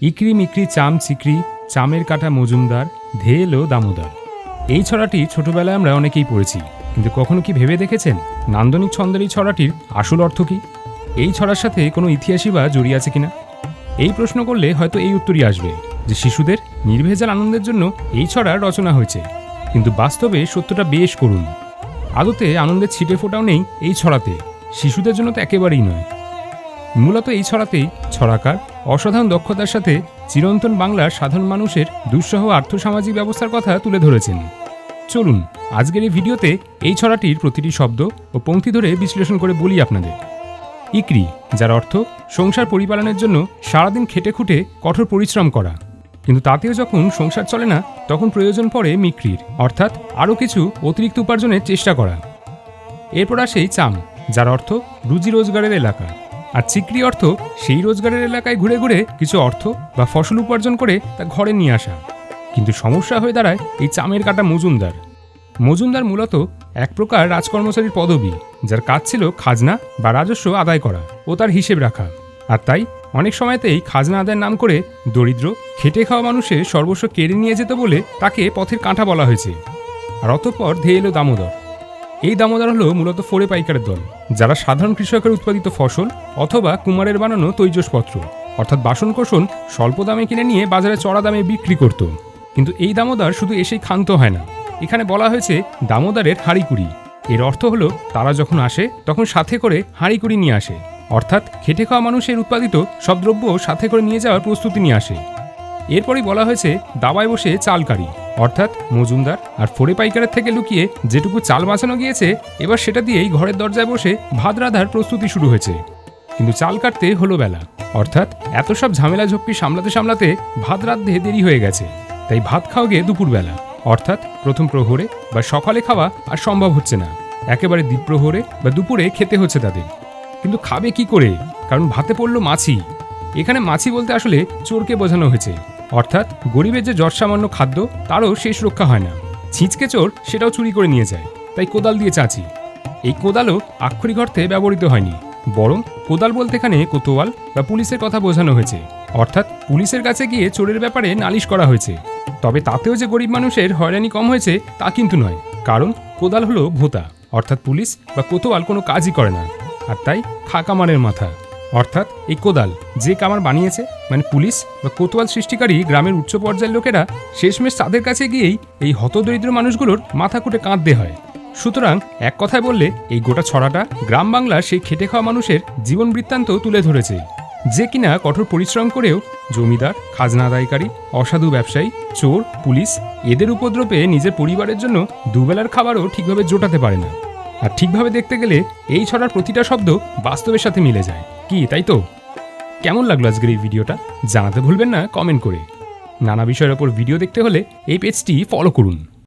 ইকরি মিকরি চাম চিকরি চামের কাটা মজুমদার ধে এলো দামোদর। এই ছড়াটি ছোটবেলায় আমরা অনেকেই পড়েছি, কিন্তু কখনো কি ভেবে দেখেছেন নান্দনিক ছন্দের এই ছড়াটির আসল অর্থ কি? এই ছড়ার সাথে কোনো ইতিহাসই বা জড়িয়ে আছে কিনা? এই প্রশ্ন করলে হয়তো এই উত্তরই আসবে যে শিশুদের নির্ভেজাল আনন্দের জন্য এই ছড়ার রচনা হয়েছে, কিন্তু বাস্তবে সত্যটা বেশ করুন আদতে আনন্দের ছিটে ফোটাও নেই এই ছড়াতে, শিশুদের জন্য তো একেবারেই নয়। মূলত এই ছড়াতেই ছড়াকার অসাধারণ দক্ষতার সাথে চিরন্তন বাংলার সাধারণ মানুষের দুঃসহ আর্থসামাজিক ব্যবস্থার কথা তুলে ধরেছেন। চলুন, আজকের এই ভিডিওতে এই ছড়াটির প্রতিটি শব্দ ও পংক্তি ধরে বিশ্লেষণ করে বলি আপনাদের। ইকরি, যার অর্থ সংসার পরিপালনের জন্য সারাদিন খেটে খুঁটে কঠোর পরিশ্রম করা। কিন্তু তাতেও যখন সংসার চলে না, তখন প্রয়োজন পড়ে মিক্রির, অর্থাৎ আরও কিছু অতিরিক্ত উপার্জনের চেষ্টা করা। এরপর আসে এই চাম, যার অর্থ রুজি রোজগারের এলাকা। আর চিকরি অর্থ সেই রোজগারের এলাকায় ঘুরে ঘুরে কিছু অর্থ বা ফসল উপার্জন করে তা ঘরে নিয়ে আসা। কিন্তু সমস্যা হয়ে দাঁড়ায় এই চামের কাটা মজুমদার। মজুমদার মূলত এক প্রকার রাজকর্মচারীর পদবি, যার কাজ ছিল খাজনা বা রাজস্ব আদায় করা ও তার হিসেব রাখা। আর তাই অনেক সময়তেই খাজনা আদায়ের নাম করে দরিদ্র, খেটে খাওয়া মানুষের সর্বস্ব কেড়ে নিয়ে যেত বলে তাকে পথের কাঁটা বলা হয়েছে। আর অতঃপর ধেয়ে এলো দামোদর। এই দামোদর হলো মূলত ফোরে পাইকারের দল, যারা সাধারণ কৃষকের উৎপাদিত ফসল অথবা কুমারের বানানো তৈজসপত্র, অর্থাৎ বাসনকোসন স্বল্প দামে কিনে নিয়ে বাজারে চড়া দামে বিক্রি করত। কিন্তু এই দামোদর শুধু এসেই ক্ষান্ত হয় না। এখানে বলা হয়েছে দামোদরের হাঁড়িকুড়ি। এর অর্থ হলো, তারা যখন আসে, তখন সাথে করে হাঁড়িকুড়ি নিয়ে আসে। অর্থাৎ খেটে খাওয়া মানুষের উৎপাদিত সব দ্রব্য সাথে করে নিয়ে যাওয়ার প্রস্তুতি নিয়ে আসে। এরপরই বলা হয়েছে, দাবায় বসে চালকারি। অর্থাৎ মজুমদার আর ফোরে পাইকারের থেকে লুকিয়ে যেটুকু চাল বাঁচানো গিয়েছে, এবার সেটা দিয়েই ঘরের দরজায় বসে ভাত রাধার প্রস্তুতি শুরু হয়েছে। কিন্তু চাল কাটতে হলো বেলা। অর্থাৎ এত সব ঝামেলা ঝপ্পি সামলাতে সামলাতে ভাত রাধতে দেরি হয়ে গেছে। তাই ভাত খাওয়া গিয়ে দুপুরবেলা। অর্থাৎ প্রথম প্রহরে বা সকালে খাওয়া আর সম্ভব হচ্ছে না। একেবারে দ্বীপ্রহরে বা দুপুরে খেতে হচ্ছে তাদের। কিন্তু খাবে কি করে? কারণ ভাতে পড়ল মাছি। এখানে মাছি বলতে আসলে চোরকে বোঝানো হয়েছে। অর্থাৎ গরিবের যে যৎ সামান্য খাদ্য, তারও শেষ রক্ষা হয় না। ছিঁচকে চোর সেটাও চুরি করে নিয়ে যায়। তাই কোদাল দিয়ে চাচি। এই কোদালও আক্ষরিক অর্থে ব্যবহৃত হয়নি। বরং কোদাল বলতে এখানে কোতোয়াল বা পুলিশের কথা বোঝানো হয়েছে। অর্থাৎ পুলিশের কাছে গিয়ে চোরের ব্যাপারে নালিশ করা হয়েছে। তবে তাতেও যে গরিব মানুষের হয়রানি কম হয়েছে, তা কিন্তু নয়। কারণ কোদাল হলো ভোতা। অর্থাৎ পুলিশ বা কোতোয়াল কোনো কাজই করে না। আর তাই খাকামারের মাথা। অর্থাৎ এই কোদাল, যে কামার বানিয়েছে মানে পুলিশ বা কোতোয়াল সৃষ্টিকারী গ্রামের উচ্চ পর্যায়ের লোকেরা শেষমেশ তাদের কাছে গিয়েই এই হতদরিদ্র মানুষগুলোর মাথা কুটে কাঁদতে হয়। সুতরাং এক কথায় বললে, এই গোটা ছড়াটা গ্রাম বাংলার সেই খেটে খাওয়া মানুষের জীবন বৃত্তান্ত তুলে ধরেছে। যে কিনা কঠোর পরিশ্রম করেও জমিদার, খাজনা আদায়কারী, অসাধু ব্যবসায়ী, চোর, পুলিশ এদের উপদ্রবে নিজের পরিবারের জন্য দুবেলার খাবারও ঠিকভাবে জোটাতে পারে না। আর ঠিকভাবে দেখতে গেলে এই ছড়ার প্রতিটা শব্দ বাস্তবের সাথে মিলে যায়। কি, তাই তো? কেমন লাগল আজকের এই ভিডিওটা? জানাতে ভুলবেন না কমেন্ট করে। নানা বিষয়ের ওপর ভিডিও দেখতে হলে এই পেজটি ফলো করুন।